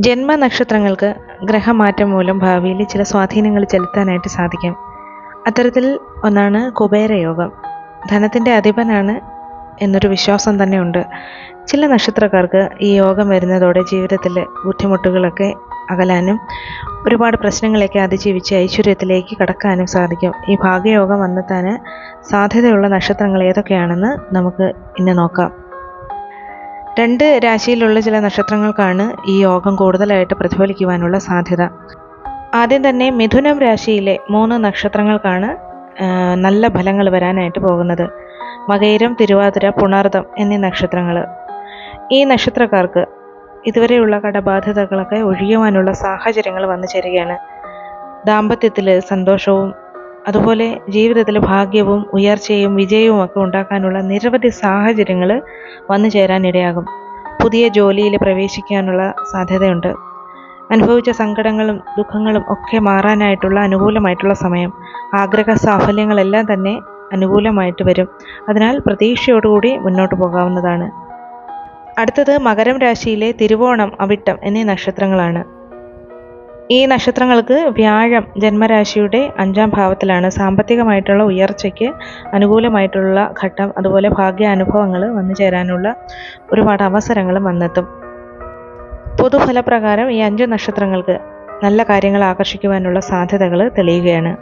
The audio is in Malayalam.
ജന്മനക്ഷത്രങ്ങൾക്ക് ഗ്രഹമാറ്റം മൂലം ഭാവിയിൽ ചില സ്വാധീനങ്ങൾ ചെലുത്താനായിട്ട് സാധിക്കും. അത്തരത്തിൽ ഒന്നാണ് കുബേരയോഗം ധനത്തിന്റെ അധിപനാണ് എന്നൊരു വിശ്വാസം തന്നെയുണ്ട്. ചില നക്ഷത്രക്കാർക്ക് ഈ യോഗം വരുന്നതോടെ ജീവിതത്തിലെ ബുദ്ധിമുട്ടുകളൊക്കെ അകലാനും ഒരുപാട് പ്രശ്നങ്ങളെയൊക്കെ അതിജീവിച്ച് ഐശ്വര്യത്തിലേക്ക് കടക്കാനും സാധിക്കും. ഈ ഭാഗ്യയോഗം വന്നെത്താൻ സാധ്യതയുള്ള നക്ഷത്രങ്ങൾ ഏതൊക്കെയാണെന്ന് നമുക്ക് ഇന്ന് നോക്കാം. രണ്ട് രാശിയിലുള്ള ചില നക്ഷത്രങ്ങൾക്കാണ് ഈ യോഗം കൂടുതലായിട്ട് പ്രതിഫലിക്കുവാനുള്ള സാധ്യത. ആദ്യം തന്നെ മിഥുനം രാശിയിലെ മൂന്ന് നക്ഷത്രങ്ങൾക്കാണ് നല്ല ഫലങ്ങൾ വരാനായിട്ട് പോകുന്നത്. മകയിരം തിരുവാതിര പുണർദം എന്നീ നക്ഷത്രങ്ങൾ. ഈ നക്ഷത്രക്കാർക്ക് ഇതുവരെയുള്ള കടബാധ്യതകളൊക്കെ ഒഴിയുവാനുള്ള സാഹചര്യങ്ങൾ വന്നു ചേരുകയാണ്. ദാമ്പത്യത്തിൽ സന്തോഷവും അതുപോലെ ജീവിതത്തിൽ ഭാഗ്യവും ഉയർച്ചയും വിജയവും ഒക്കെ ഉണ്ടാക്കാനുള്ള നിരവധി സാഹചര്യങ്ങൾ വന്നു ചേരാനിടയാകും. പുതിയ ജോലിയിൽ പ്രവേശിക്കാനുള്ള സാധ്യതയുണ്ട്. അനുഭവിച്ച സങ്കടങ്ങളും ദുഃഖങ്ങളും ഒക്കെ മാറാനായിട്ടുള്ള അനുകൂലമായിട്ടുള്ള സമയം. ആഗ്രഹ സാഫല്യങ്ങളെല്ലാം തന്നെ അനുകൂലമായിട്ട് വരും. അതിനാൽ പ്രതീക്ഷയോടുകൂടി മുന്നോട്ട് പോകാവുന്നതാണ്. അടുത്തത് മകരം രാശിയിലെ തിരുവോണം അവിട്ടം എന്നീ നക്ഷത്രങ്ങളാണ്. ഈ നക്ഷത്രങ്ങൾക്ക് വ്യാഴം ജന്മരാശിയുടെ അഞ്ചാം ഭാവത്തിലാണ്. സാമ്പത്തികമായിട്ടുള്ള ഉയർച്ചയ്ക്ക് അനുകൂലമായിട്ടുള്ള ഘട്ടം അതുപോലെ ഭാഗ്യാനുഭവങ്ങൾ വന്നു ചേരാനുള്ള ഒരുപാട് അവസരങ്ങളും വന്നെത്തും. പൊതുഫലപ്രകാരം ഈ അഞ്ച് നക്ഷത്രങ്ങൾക്ക് നല്ല കാര്യങ്ങൾ ആകർഷിക്കുവാനുള്ള സാധ്യതകൾ തെളിയുകയാണ്.